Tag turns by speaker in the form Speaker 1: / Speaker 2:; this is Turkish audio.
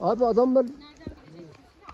Speaker 1: Abi adamlar